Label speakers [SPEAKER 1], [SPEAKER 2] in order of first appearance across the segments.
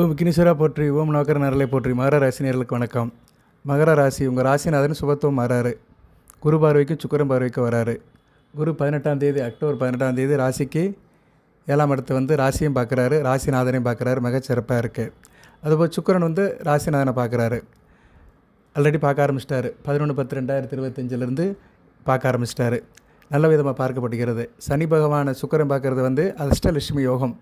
[SPEAKER 1] ஓம் கினிசுரா போற்றி ஓம் நோக்கர நரலை போற்றி. மகர ராசினியர்களுக்கு வணக்கம். மகர ராசி உங்கள் ராசிநாதன் சுபத்துவம் வராரு குரு பார்வைக்கும் சுக்கிரன் பார்வைக்கும் வராரு. குரு பதினெட்டாம் தேதி அக்டோபர் பதினெட்டாம் தேதி ராசிக்கு ஏழாம் இடத்து வந்து ராசியும் பார்க்குறாரு ராசிநாதனையும் பார்க்குறாரு. மிகச்சிறப்பாக இருக்குது அதுபோல் சுக்கரன் வந்து ராசிநாதனை பார்க்குறாரு. ஆல்ரெடி பார்க்க ஆரம்பிச்சிட்டாரு. பதினொன்று பத்து ரெண்டாயிரத்தி இருபத்தஞ்சிலேருந்து பார்க்க ஆரம்பிச்சிட்டாரு. நல்ல விதமாக பார்க்கப்படுகிறது சனி பகவானை சுக்கிரன் பார்க்குறது வந்து அதிர்ஷ்டலட்சுமி யோகம்.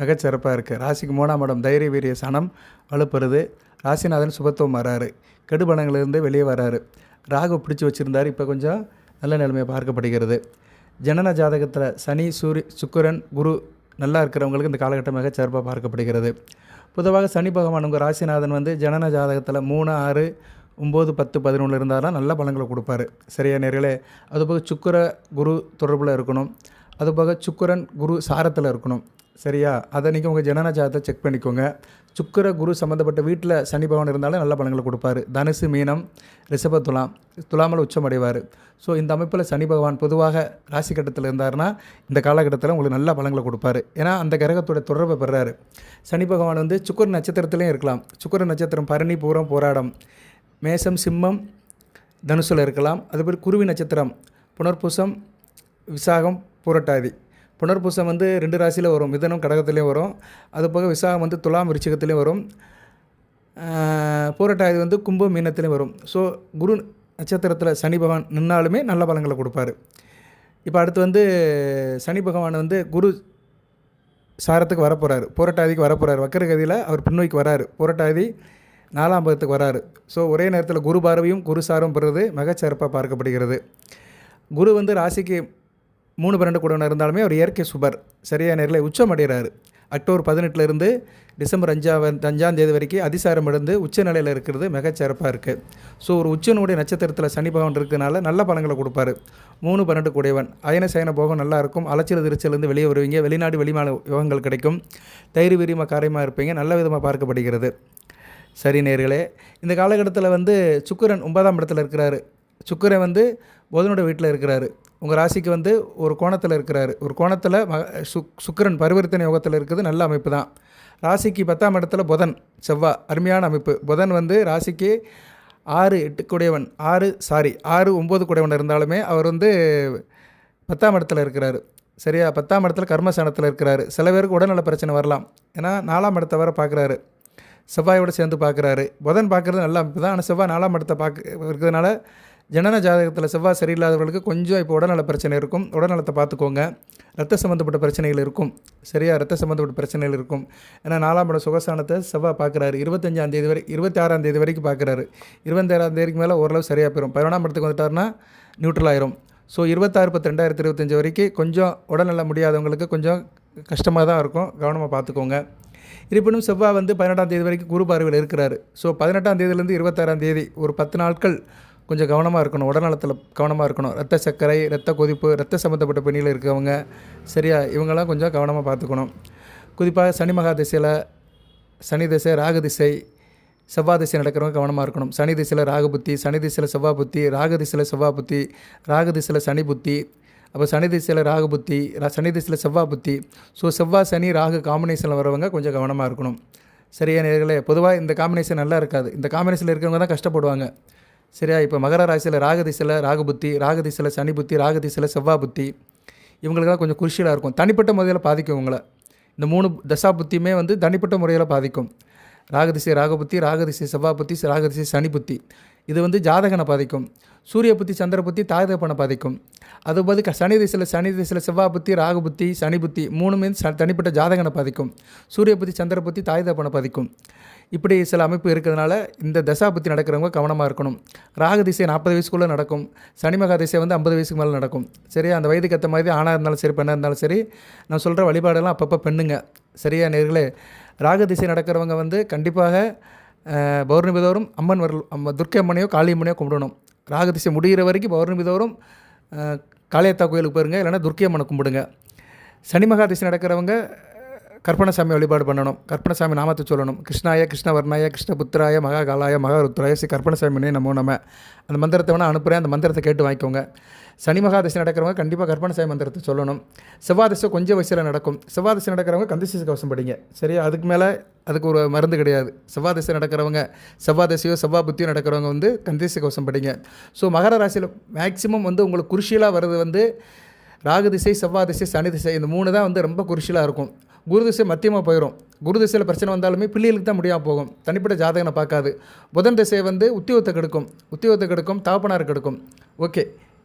[SPEAKER 1] மிகச்சிறப்பாக இருக்குது ராசிக்கு மூணாம் இடம் தைரிய வீரிய சனம் வலுப்புறது. ராசிநாதன் சுபத்துவம் வராரு. கெடுபணங்கள்லேருந்து வெளியே வராரு. ராகு பிடிச்சி வச்சுருந்தார். இப்போ கொஞ்சம் நல்ல நிலைமையை பார்க்கப்படுகிறது. ஜனன ஜாதகத்தில் சனி சூரி சுக்கரன் குரு நல்லா இருக்கிறவங்களுக்கு இந்த காலகட்டம் மிக சிறப்பாக பார்க்கப்படுகிறது. பொதுவாக சனி பகவான் உங்கள் ராசிநாதன் வந்து ஜனன ஜாதகத்தில் மூணு ஆறு ஒம்பது பத்து பதினொன்று இருந்தாலும் நல்ல பலன்களை கொடுப்பாரு. சரியா நேர்களே? அதுபோக சுக்கிர குரு தொடர்பில் இருக்கணும். அதுபோக சுக்கரன் குரு சாரத்தில் இருக்கணும். சரியா? அதை நீங்கள் உங்கள் ஜனன ஜாதகத்தை செக் பண்ணிக்கோங்க. சுக்கிர குரு சம்மந்தப்பட்ட வீட்டில் சனி பகவான் இருந்தாலும் நல்ல பலன்களை கொடுப்பாரு. தனுசு மீனம் ரிஷப துலாம் துலாமல் உச்சம் அடைவார். ஸோ இந்த அமைப்பில் சனி பகவான் பொதுவாக ராசி கட்டத்தில் இருந்தார்னா இந்த காலகட்டத்தில் உங்களுக்கு நல்ல பலன்களை கொடுப்பாரு. ஏன்னா அந்த கிரகத்தோட தொடர்பை பெறாரு. சனி பகவான் வந்து சுக்கர நட்சத்திரத்துலேயும் இருக்கலாம். சுக்கர நட்சத்திரம் பரணி பூரம் போராடம். மேசம் சிம்மம் தனுசில் இருக்கலாம். அதுபோல் குருவி நட்சத்திரம் புனர்பூசம் விசாகம் புரட்டாதி. புனர்பூசம் வந்து ரெண்டு ராசியில் வரும். மிதனம் கடகத்துலேயும் வரும். அது போக விசாகம் வந்து துலாம் விருச்சிகத்துலேயும் வரும். ஆஹ், வந்து கும்பம் மீனத்துலேயும் வரும். ஸோ குரு நட்சத்திரத்தில் சனி பகவான் நின்னாலுமே நல்ல பலங்களை கொடுப்பாரு. இப்போ அடுத்து வந்து சனி பகவான் வந்து குரு சாரத்துக்கு வரப்போகிறாரு போராட்டாதிக்கு வரப்போகிறார் வக்கரகதியில் அவர் பின்னோக்கி வராரு. போராட்டாதி நாலாம் பதத்துக்கு வராரு. ஸோ ஒரே நேரத்தில் குரு பார்வையும் குரு சாரம் பெறுறது மிகச்சிறப்பாக பார்க்கப்படுகிறது. குரு வந்து ராசிக்கு மூணு பன்னெண்டு கூட இருந்தாலுமே அவர் இயற்கை சுபர். சரியான நேரில் உச்சம் அடைகிறாரு. அக்டோபர் பதினெட்டுலேருந்து டிசம்பர் அஞ்சாவ அஞ்சாம் தேதி வரைக்கும் அதிசாரம் இருந்து உச்ச நிலையில் இருக்கிறது மிகச்சிறப்பாக இருக்குது ஸோ ஒரு உச்சனுடைய நட்சத்திரத்தில் சனி பகவான் இருக்கிறதுனால நல்ல பலன்களை கொடுப்பாரு. மூணு பன்னெண்டு கூடையவன். அயன சயன போகம் நல்லா இருக்கும். அலைச்சல் திருச்சிலேருந்து வெளியே வருவீங்க. வெளிநாடு வெளிமாநில யோகங்கள் கிடைக்கும். தைரிய வீரியமாக காரியமாக இருப்பீங்க. நல்ல விதமாக பார்க்கப்படுகிறது. சரி நேர்களே இந்த காலகட்டத்தில் வந்து சுக்கரன் ஒன்பதாம் இடத்துல இருக்கிறாரு. சுக்கரன் வந்து புதனோட வீட்டில் இருக்கிறாரு. உங்கள் ராசிக்கு வந்து ஒரு கோணத்தில் இருக்கிறார். ஒரு கோணத்தில் மக சுக் சுக்கிரன் பரிவர்த்தனை யோகத்தில் இருக்குது. நல்ல அமைப்பு தான். ராசிக்கு பத்தாம் இடத்துல புதன் செவ்வாய் அருமையான அமைப்பு. புதன் வந்து ராசிக்கு ஆறு எட்டு குடையவன் ஆறு சாரி ஆறு ஒம்பது குடையவன் இருந்தாலுமே அவர் வந்து பத்தாம் இடத்துல இருக்கிறாரு. சரியா? பத்தாம் இடத்துல கர்மஸ்தானத்தில் இருக்கிறாரு. சில பேருக்கு உடல்நல பிரச்சனை வரலாம். ஏன்னா நாலாம் இடத்த வர பார்க்குறாரு செவ்வாயோட சேர்ந்து பார்க்குறாரு புதன் பார்க்குறது நல்ல அமைப்பு தான். ஆனால் செவ்வாய் நாலாம் இடத்தை பார்க்க இருக்கிறதுனால ஜனன ஜாதகத்தில் செவ்வாய் சரியில்லாதவர்களுக்கு கொஞ்சம் இப்போ உடல்நல பிரச்சனை இருக்கும். உடல்நலத்தை பார்த்துக்கோங்க. ரத்த சம்மந்தப்பட்ட பிரச்சனைகள் இருக்கும். சரியா? ரத்த சம்மந்தப்பட்ட பிரச்சனைகள் இருக்கும். ஏன்னா நாலாம் படம் சுகஸ்தானத்தை செவ்வாய் பார்க்குறாரு. இருபத்தஞ்சாம் தேதி வரை இருபத்தி ஆறாம் தேதி வரைக்கும் பார்க்குறாரு. இருபத்தாறாம் தேதிக்கு மேலே ஓரளவு சரியாக போயிடும் பதினொன்றாம் படத்துக்கு வந்துட்டாருன்னா நியூட்ரல் ஆயிரும். ஸோ இருபத்தாறு பத்து ரெண்டாயிரத்தி இருபத்தஞ்சி வரைக்கும் கொஞ்சம் உடல்நல முடியாதவங்களுக்கு கொஞ்சம் கஷ்டமாக தான் இருக்கும். கவனமாக பார்த்துக்கோங்க. இருப்பினும் செவ்வாய் வந்து பதினெட்டாம் தேதி வரைக்கும் குரு பார்வையில் இருக்கிறாரு. ஸோ பதினெட்டாம் தேதியிலேருந்து இருபத்தாறாம் தேதி ஒரு பத்து நாட்கள் கொஞ்சம் கவனமாக இருக்கணும். உடல்நலத்தில் கவனமாக இருக்கணும். ரத்த சர்க்கரை ரத்த கொதிப்பு ரத்த சம்மந்தப்பட்ட பணியில் இருக்கவங்க சரியா? இவங்கெல்லாம் கொஞ்சம் கவனமாக பார்த்துக்கணும். குறிப்பாக சனி மகா திசையில் சனி திசை ராகு திசை செவ்வாய் திசை நடக்கிறவங்க கவனமாக இருக்கணும். சனி திசையில் ராகு புத்தி சனி திசையில் செவ்வாய் புத்தி ராகு திசையில் செவ்வாய் புத்தி ராகு திசையில் சனி புத்தி அப்போ சனி திசையில் ராகு புத்தி ரா- சனி திசையில் செவ்வாய் புத்தி. ஸோ செவ்வாய் சனி ராகு காம்பினேஷனில் வரவங்க கொஞ்சம் கவனமாக இருக்கணும். சரியா நேர்களே? பொதுவாக இந்த காம்பினேஷன் நல்லா இருக்காது. இந்த காம்பினேஷனில் இருக்கிறவங்க தான் கஷ்டப்படுவாங்க. சரியா? இப்போ மகர ராசியில் ராகு திசையில் ராகு சனி புத்தி ராகு செவ்வா புத்தி. இவங்களுக்கெல்லாம் கொஞ்சம் குருஷியலாக இருக்கும். தனிப்பட்ட முறையில் பாதிக்கும் உங்களை இந்த மூணு தசா புத்தியுமே வந்து தனிப்பட்ட முறையில் பாதிக்கும். ராகதிசை ராகபுத்தி ராகதிசை செவ்வாய் புத்தி ராகதிசை சனி புத்தி. இது வந்து ஜாதகனை பாதிக்கும். சூரிய புத்தி சந்திர புத்தி தாயதப்பனை பாதிக்கும். அதுபோது க- சனி திசையில் சனி திசையில் செவ்வா புத்தி ராகு புத்தி சனி புத்தி மூணுமே ச தனிப்பட்ட ஜாதகனை பாதிக்கும். சூரிய புத்தி சந்திர புத்தி தாயதப்பனை பாதிக்கும். இப்படி சில அமைப்பு இருக்கிறதுனால இந்த தசா புத்தி நடக்கிறவங்க கவனமாக இருக்கணும். ராக திசை நாற்பது வயசுக்குள்ளே நடக்கும். சனி மகா திசை வந்து ஐம்பது வயசுக்கு மேலே நடக்கும். சரியா? அந்த வயதுக்கு ஏற்ற மாதிரி ஆணாக இருந்தாலும் சரி பெண்ணாக இருந்தாலும் சரி நான் சொல்கிற வழிபாடெல்லாம் அப்பப்போ பெண்ணுங்க. சரியா நேர்களே? ராக திசை நடக்கிறவங்க வந்து கண்டிப்பாக பௌர்ணமி தோறும் அம்மன் வரல் அம்ம துர்க்கை அம்மனையோ காளி அம்மனையோ கும்பிடணும். ராக திசை முடிகிற வரைக்கும் பௌர்ணமி தோறும் காளியத்தா கோயிலுக்கு போயிருங்க. இல்லைன்னா துர்க்கை அம்மனை கும்பிடுங்க. சனி மகா திசை நடக்கிறவங்க கற்பனசாமி வழிபாடு பண்ணணும். கற்பனசாமி நாமத்தை சொல்லணும். கிருஷ்ணாய கிருஷ்ணவர்ணாய கிருஷ்ணபுத்திராய மகாகாலாய மகாருத்ராய ஸ்ரீ கற்பனசாமினே நமோ நம்ம அந்த மந்திரத்தை வேணால் அனுப்புகிறேன் அந்த மந்திரத்தை கேட்டு வாங்கிக்கோங்க. சனி மகாதசை நடக்கிறவங்க கண்டிப்பாக கற்பனை மந்திரத்தை சொல்லணும். செவ்வாதசை கொஞ்சம் வயசில் நடக்கும். செவ்வாதசை நடக்கிறவங்க கந்தசிசு கவசம் படிங்க. சரியா? அதுக்கு மேலே அதுக்கு ஒரு மருந்து கிடையாது. செவ்வாதசை நடக்கிறவங்க செவ்வாதசையோ செவ்வா புத்தியோ நடக்கிறவங்க வந்து கந்தசிச கவசம் படிங்க. ஸோ மகர ராசியில் மேக்ஸிமம் வந்து உங்களுக்கு குருஷியலாக வர்றது வந்து ராகு திசை செவ்வாய் திசை சனி திசை இந்த மூணு தான் வந்து ரொம்ப குருஷியலாக இருக்கும். குரு திசை மத்தியமாக போயிடும் குரு திசையில் பிரச்சனை வந்தாலுமே பிள்ளைகளுக்கு தான் முடியாமல் போகும். தனிப்பட்ட ஜாதகனை பார்க்காது. புதன் திசை வந்து உத்தியோகத்தை கெடுக்கும். உத்தியோகத்தை கெடுக்கும் தாப்பனார் கெடுக்கும். ஓகே.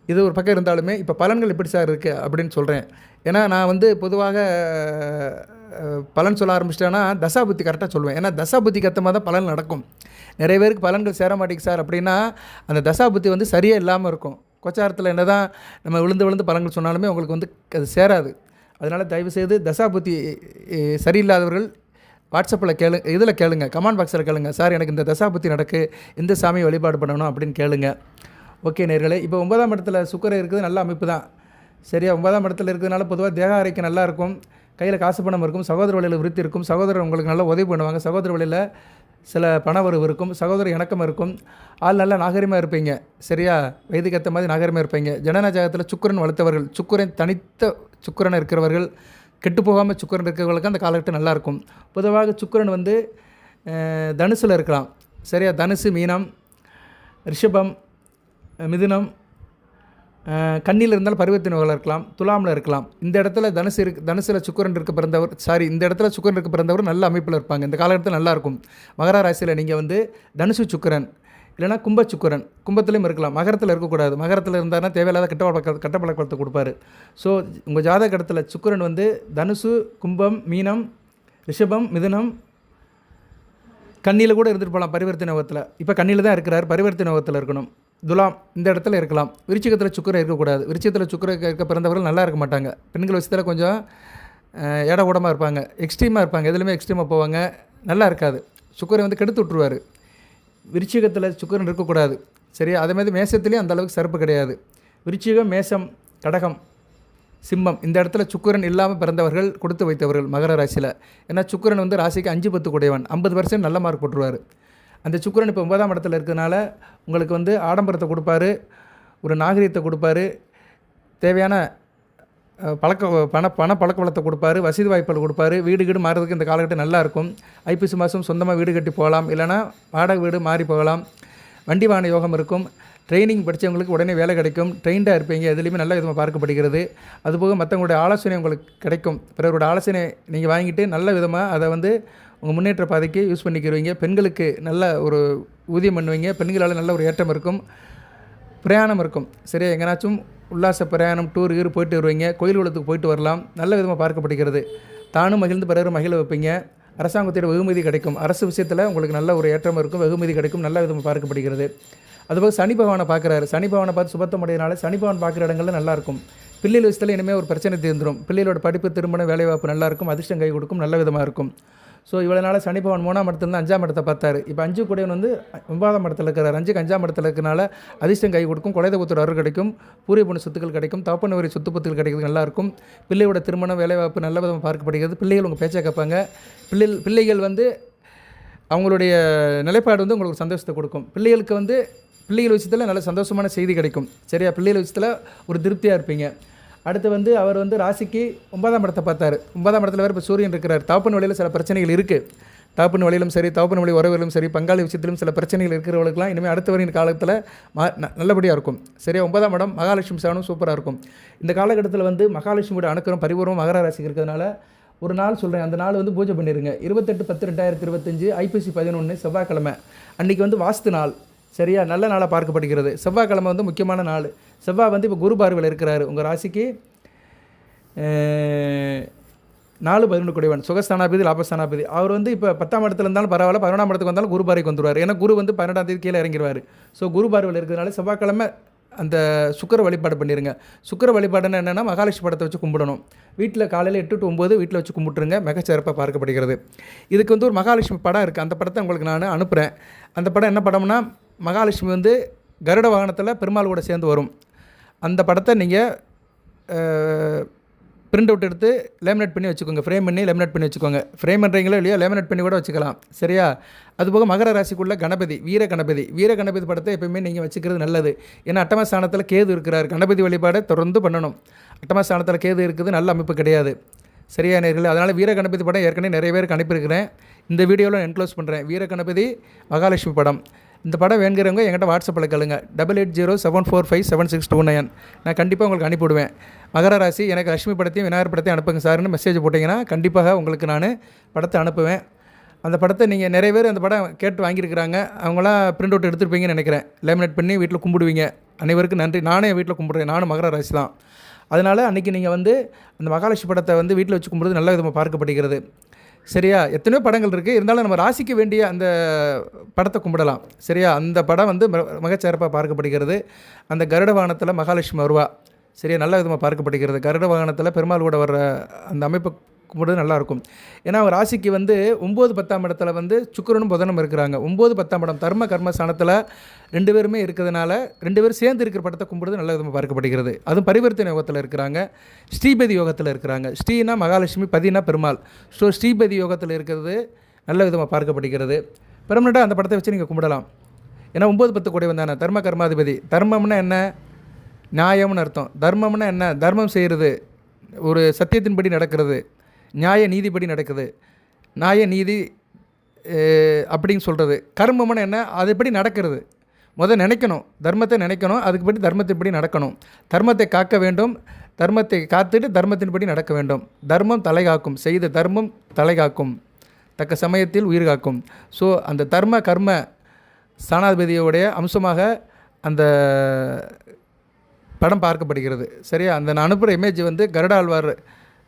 [SPEAKER 1] இது ஒரு பக்கம் இருந்தாலுமே இப்போ பலன்கள் எப்படி சார் இருக்குது அப்படின்னு சொல்கிறேன் ஏன்னா நான் வந்து பொதுவாக பலன் சொல்ல ஆரம்பிச்சிட்டேன்னா தசா புத்தி கரெக்டாக சொல்லுவேன். ஏன்னா தசாபுத்திக்கு புத்திக்கு மாதிரி தான் பலன் நடக்கும். நிறைய பேருக்கு பலன்கள் சேர மாட்டேங்குது சார். அப்படின்னா அந்த தசாபுத்தி வந்து சரியாக இல்லாமல் இருக்கும். கொச்சாரத்தில் என்ன தான் நம்ம விழுந்து விழுந்து பலன்கள் சொன்னாலுமே உங்களுக்கு வந்து அது சேராது. அதனால் தயவுசெய்து தசா புத்தி சரியில்லாதவர்கள் வாட்ஸ்அப்பில் கேளு இதில் கேளுங்க கமெண்ட் பாக்ஸில் கேளுங்க. சார் எனக்கு இந்த தசா புத்தி நடக்கு இந்த சாமியை வழிபாடு பண்ணணும் அப்படின்னு கேளுங்க. ஓகே நேர்களே இப்போ ஒன்பதாம் இடத்துல சுக்கரை இருக்குது நல்ல அமைப்பு தான். சரியா ஒன்பதாம் இடத்துல இருக்கிறதுனால பொதுவாக தேக ஆரோக்கியம் நல்லா இருக்கும். கையில் காசு பணம் இருக்கும் சகோதர வழியில் விருத்தி இருக்கும். சகோதரர் உங்களுக்கு நல்லா உதவி பண்ணுவாங்க. சகோதர வழியில் சில பணவரவு இருக்கும். சகோதர இணக்கம் இருக்கும். ஆள் நல்லா நாகரிகமாக இருப்பீங்க. சரியா வயதுக்கு ஏற்ற மாதிரி நாகரிகமாக இருப்பீங்க. ஜனநாயகத்தில் சுக்கரன் வளர்த்தவர்கள் சுக்கரன் தனித்த சுக்கரன் இருக்கிறவர்கள் கெட்டு போகாமல் சுக்கரன் இருக்கிறவர்களுக்கு அந்த காலகட்டம் நல்லாயிருக்கும். பொதுவாக சுக்கரன் வந்து தனுசில் இருக்கலாம். சரியா? தனுசு மீனம் ரிஷபம் மிதுனம் கண்ணியில் இருந்தால் பருவத்தினர்கள் இருக்கலாம். துலாமில் இருக்கலாம். இந்த இடத்துல தனுசு இருக்கு தனுசில் சுக்கரன் இருக்க பிறந்தவர் சாரி இந்த இடத்துல சுக்கரன் இருக்க பிறந்தவர் நல்ல அமைப்பில் இருப்பாங்க. இந்த காலகட்டத்தில் நல்லாயிருக்கும். மகர ராசியில் நீங்கள் வந்து தனுசு சுக்கரன் இல்லைனா கும்ப சுக்கரன் கும்பத்துலேயும் இருக்கலாம். மகரத்தில் இருக்கக்கூடாது. மகரத்தில் இருந்தாருன்னா தேவையில்லாத கெட்ட பழக்க கெட்ட பழக்கத்தை கொடுப்பாரு. ஸோ உங்கள் ஜாதக இடத்துல சுக்கரன் வந்து தனுசு கும்பம் மீனம் ரிஷபம் மிதுனம் கண்ணியில் கூட இருந்துட்டு போகலாம் பரிவர்த்தனை யோகத்தில் இப்போ கண்ணியில் தான் இருக்கிறார் பரிவர்த்தனை யோகத்தில் இருக்கணும். துலாம் இந்த இடத்துல இருக்கலாம். விருச்சிகத்தில் சுக்கரம் இருக்கக்கூடாது. விருச்சிகத்தில் சுக்கரம் இருக்க- பிறந்தவர்கள் நல்லா இருக்க மாட்டாங்க. பெண்கள் விஷயத்தில் கொஞ்சம் இட ஓடமாக இருப்பாங்க. எக்ஸ்ட்ரீமாக இருப்பாங்க. எதுலேயுமே எக்ஸ்ட்ரீமாக போவாங்க. நல்லா இருக்காது. சுக்கரை வந்து கெடுத்து விட்ருவார் விருச்சிகத்தில் சுக்கரன் இருக்கக்கூடாது. சரியா? அதே மாதிரி மேசத்துலேயும் அந்த அளவுக்கு சிறப்பு கிடையாது. விருச்சிகம் மேசம் கடகம் சிம்மம் இந்த இடத்துல சுக்கரன் இல்லாமல் பிறந்தவர்கள் கொடுத்து வைத்தவர்கள் மகர ராசியில். ஏன்னா சுக்கரன் வந்து ராசிக்கு அஞ்சு பத்து கூடையவன் ஐம்பது பர்சன்ட் நல்ல மார்க் போட்டுருவார். அந்த சுக்கிரன் இப்போ ஒன்பதாம் இடத்துல இருக்கிறதுனால உங்களுக்கு வந்து ஆடம்பரத்தை கொடுப்பாரு ஒரு நாகரிகத்தை கொடுப்பாரு தேவையான பழக்க பண பண பழக்க வளத்தை கொடுப்பாரு வசதி வாய்ப்புகள் கொடுப்பாரு வீடு வீடு மாறுறதுக்கு இந்த காலகட்டம் நல்லாயிருக்கும் ஐப்பசி மாதம் சொந்தமாக வீடு கட்டி போகலாம் இல்லைனா வாடகை வீடு மாறி போகலாம். வண்டி வாகன யோகம் இருக்கும். ட்ரைனிங் படித்தவங்களுக்கு உடனே வேலை கிடைக்கும். ட்ரெயின்டாக இருப்பீங்க. எதுலேயுமே நல்ல விதமாக பார்க்கப்படுகிறது. அதுபோக மற்றவங்களுடைய ஆலோசனை உங்களுக்கு கிடைக்கும். பிறருடைய ஆலோசனை நீங்கள் வாங்கிட்டு நல்ல விதமாக அதை வந்து உங்கள் முன்னேற்ற பாதைக்கு யூஸ் பண்ணிக்கிறவங்க பெண்களுக்கு நல்ல ஒரு ஊதியம் பண்ணுவீங்க. பெண்களால் நல்ல ஒரு ஏற்றம் இருக்கும். பிரயாணம் இருக்கும். சரியா? எங்கேனாச்சும் உல்லாச பிரயாணம் டூர் கீர் போயிட்டு வருவீங்க. கோயில் குளத்துக்கு போயிட்டு வரலாம். நல்ல விதமாக பார்க்கப்படுகிறது. தானும் மகிழ்ந்து பிறரும் மகிழ வைப்பீங்க. அரசாங்கத்தோட வெகுமதி கிடைக்கும். அரசு விஷயத்தில் உங்களுக்கு நல்ல ஒரு ஏற்றம் இருக்கும். வெகுமதி கிடைக்கும். நல்ல விதமாக பார்க்கப்படுகிறது. அதுபோக சனி பகவானை பார்க்குறாரு. சனி பகவானை பார்த்து சுபத்தம் அடையினால சனி பகவான் பார்க்குற இடங்கள்ல நல்லாயிருக்கும் பிள்ளைகள் விஷயத்தில் இனிமேல் ஒரு பிரச்சனை தீர்ந்துடும் பிள்ளைகளோட படிப்பு திருமணம் வேலைவாய்ப்பு நல்லாயிருக்கும் அதிர்ஷ்டம் கை கொடுக்கும். நல்ல விதமாக இருக்கும். ஸோ இவ்வளோ நாள் சனி மூணாம் இடத்துலேருந்து அஞ்சாம் இடத்தை பார்த்தாரு. இப்போ அஞ்சு கூடையவன் வந்து ஒன்பதாம் இடத்துல இருக்கிறார். அஞ்சுக்கு அஞ்சாம் இடத்துல இருக்கிறனால அதிர்ஷ்டம் கை கொடுக்கும் குலைதபுத்தோட அருள் கிடைக்கும் பூரிய பொண்ணு சொத்துக்கள் கிடைக்கும் தப்பன வரி சொத்து பத்துகள் கிடைக்கிறது நல்லா இருக்கும். பிள்ளையோட திருமணம் வேலைவாய்ப்பு நல்ல விதமாக பார்க்கப்படுகிறது. பிள்ளைகள் உங்கள் பேச்சை கேட்பாங்க. பிள்ளைகள் பிள்ளைகள் வந்து அவங்களுடைய நிலைப்பாடு வந்து உங்களுக்கு சந்தோஷத்தை கொடுக்கும். பிள்ளைகளுக்கு வந்து பிள்ளைகள் விஷயத்தில் நல்ல சந்தோஷமான செய்தி கிடைக்கும். சரியா? பிள்ளைகள் விஷயத்தில் ஒரு திருப்தியாக இருப்பீங்க. அடுத்து வந்து அவர் வந்து ராசிக்கு ஒன்பதாம் இடத்தை பார்த்தாரு. ஒன்பதாம் இடத்துல வேறு இப்போ சூரியன் இருக்கிறார். தாப்பன் வழியில் சில பிரச்சனைகள் இருக்குது தாப்பன் வழியிலும் சரி தாப்பன் வழி உறவுகளும் சரி பங்காளி விஷயத்திலும் சில பிரச்சனைகள் இருக்கிறவங்களுக்குலாம் இனிமேல் அடுத்த வரையின் காலத்தில் மா ந- நல்லபடியாக இருக்கும். சரியா? ஒன்பதாம் இடம் மகாலட்சுமி சாணம் சூப்பராக இருக்கும். இந்த காலகட்டத்தில் வந்து மகாலட்சுமியோட அணுக்கரம் பரிபூர்வம் மகர ராசிக்கு இருக்கிறதுனால ஒரு நாள் சொல்கிறேன் அந்த நாள் வந்து பூஜை பண்ணிடுங்க இருபத்தெட்டு பத்து ரெண்டாயிரத்தி இருபத்தஞ்சு ஐபிசி பதினொன்று செவ்வாய்க்கிழமை. அன்றைக்கி வந்து வாஸ்து நாள். சரியா? நல்ல நாளாக பார்க்கப்படுகிறது. செவ்வாய்க்கிழமை வந்து முக்கியமான நாள். செவ்வாய் வந்து இப்போ குரு பார்வையில் இருக்கிறாரு. உங்கள் ராசிக்கு நாலு பதினொன்று குடைவன். சுகஸ்தானாபதி லாபஸ்தானாபதி. அவர் வந்து இப்போ பத்தாம் இடத்துல இருந்தாலும் பரவாயில்ல பதினொன்றாம் இடத்துக்கு வந்தாலும் குரு பார்வைக்கு வந்துடுவார் ஏன்னா குரு வந்து பன்னெண்டாம் தேதி கீழே இறங்கிடுவார் ஸோ குரு பார்வையில் இருக்கிறதுனால செவ்வாய்க்கிழமை அந்த சுக்கர வழிபாடு பண்ணிடுங்க சுக்கர வழிபாடுன்னு என்னென்னா மகாலட்சுமி படத்தை வச்சு கும்பிடணும். வீட்டில் காலையில் எட்டு டு ஒம்பது வீட்டில் வச்சு கும்பிட்டுருங்க. மிகச்சிறப்பாக பார்க்கப்படுகிறது. இதுக்கு வந்து ஒரு மகாலட்சுமி படம் இருக்குது அந்த படத்தை உங்களுக்கு நான் அனுப்புகிறேன் அந்த படம் என்ன படம்னா மகாலட்சுமி வந்து கருட வாகனத்தில் பெருமாள் கூட சேர்ந்து வரும். அந்த படத்தை நீங்கள் பிரிண்ட் அவுட் எடுத்து லேமினேட் பண்ணி வச்சுக்கோங்க. ஃப்ரேம் பண்ணி லேமினேட் பண்ணி வச்சுக்கோங்க. ஃப்ரேம் பண்ணுறீங்களோ இல்லையோ லேமினேட் பண்ணி கூட வச்சுக்கலாம். சரியா? அதுபோக மகர ராசிக்குள்ள கணபதி வீர கணபதி. வீர கணபதி படத்தை எப்பயுமே நீங்கள் வச்சுக்கிறது நல்லது. ஏன்னா அட்டம ஸ்தானத்தில் கேது இருக்கிறார். கணபதி வழிபாடை தொடர்ந்து பண்ணணும். அட்டம ஸ்தானத்தில் கேது இருக்குது நல்ல அமைப்பு கிடையாது. சரியா நேர்கள்? அதனால் வீர கணபதி படம் ஏற்கனவே நிறைய பேருக்கு அனுப்பியிருக்கிறேன். இந்த வீடியோவில் என்க்ளோஸ் பண்ணுறேன் வீர கணபதி மகாலட்சுமி படம். இந்த படம் வேணுங்கிறவங்க என்கிட்ட வாட்ஸ்அப்பில் கேளுங்க. Double eight zero seven four five seven six two nine நான் கண்டிப்பாக உங்களுக்கு அனுப்பிவிடுவேன். மகர ராசி எனக்கு லட்சுமி படத்தையும் விநாயகர் படத்தையும் அனுப்புங்க சார்னு மெசேஜ் போட்டிங்கன்னா கண்டிப்பாக உங்களுக்கு நான் படத்தை அனுப்புவேன். அந்த படத்தை நீங்கள் நிறைய பேர் அந்த படம் கேட்டு வாங்கியிருக்கிறாங்க. அவங்களாம் பிரிண்ட் அவுட் எடுத்துருப்பீங்கன்னு நினைக்கிறேன். லேமினேட் பண்ணி வீட்டில் கும்பிடுவீங்க. அனைவருக்கும் நன்றி. நானே வீட்டில் கும்பிட்றேன். நானும் மகர ராசி தான். அதனால் அன்றைக்கி நீங்கள் வந்து அந்த மகாலட்சுமி படத்தை வந்து வீட்டில் வச்சு கும்பிடுறது நல்ல விதமாக பார்க்கப்படுகிறது. சரியா? எத்தனையோ படங்கள் இருக்குது இருந்தாலும் நம்ம ராசிக்கு வேண்டிய அந்த படத்தை கும்பிடலாம். சரியா? அந்த படம் வந்து மிகச்சிறப்பாக பார்க்கப்படுகிறது. அந்த கருட வாகனத்தில் மகாலட்சுமி வருவா. சரியா? நல்ல விதமாக பார்க்கப்படுகிறது. கருட வாகனத்தில் பெருமாள் கூட வர்ற அந்த அமைப்பு கும்பிடுறது நல்லாயிருக்கும். ஏன்னா அவங்க ராசிக்கு வந்து ஒம்பது பத்தாம் இடத்துல வந்து சுக்கரனும் புதனும் இருக்கிறாங்க. ஒம்பது பத்தாம் இடம் தர்ம கர்ம ஸ்தானத்தில் ரெண்டு பேருமே இருக்கிறதுனால ரெண்டு பேரும் சேர்ந்து இருக்கிற படத்தை கும்பிடுறது நல்ல விதமாக பார்க்கப்படுகிறது. அதுவும் பரிவர்த்தனை யோகத்தில் இருக்கிறாங்க. ஸ்ரீபதி யோகத்தில் இருக்கிறாங்க. ஸ்ரீனா மகாலட்சுமி பதினா பெருமாள். ஸோ ஸ்ரீபதி யோகத்தில் இருக்கிறது நல்ல விதமாக பார்க்கப்படுகிறது. பெருமனட்டாக அந்த படத்தை வச்சு நீங்கள் கும்பிடலாம். ஏன்னா ஒம்பது பத்து கூட வந்தானே. தர்ம கர்மாதிபதி. தர்மம்னா என்ன? நியாயம்னு அர்த்தம். தர்மம்னா என்ன? தர்மம் செய்கிறது ஒரு சத்தியத்தின்படி நடக்கிறது. நியாய நீதிப்படி நடக்குது. நியாய நீதி அப்படின்னு சொல்கிறது கர்மம்னு என்ன? அது எப்படி நடக்கிறது. முதல் நினைக்கணும். தர்மத்தை நினைக்கணும். அதுக்குப்படி தர்மத்தின்படி நடக்கணும். தர்மத்தை காக்க வேண்டும். தர்மத்தை காத்துட்டு தர்மத்தின்படி நடக்க வேண்டும். தர்மம் தலை காக்கும் செய்த தர்மம் தலை காக்கும் தக்க சமயத்தில் உயிர் காக்கும். ஸோ அந்த தர்ம கர்ம சாணாதிபதியோடைய அம்சமாக அந்த படம் பார்க்கப்படுகிறது. சரியா? அந்த நான் அனுப்புகிற இமேஜ் வந்து கருடாழ்வார்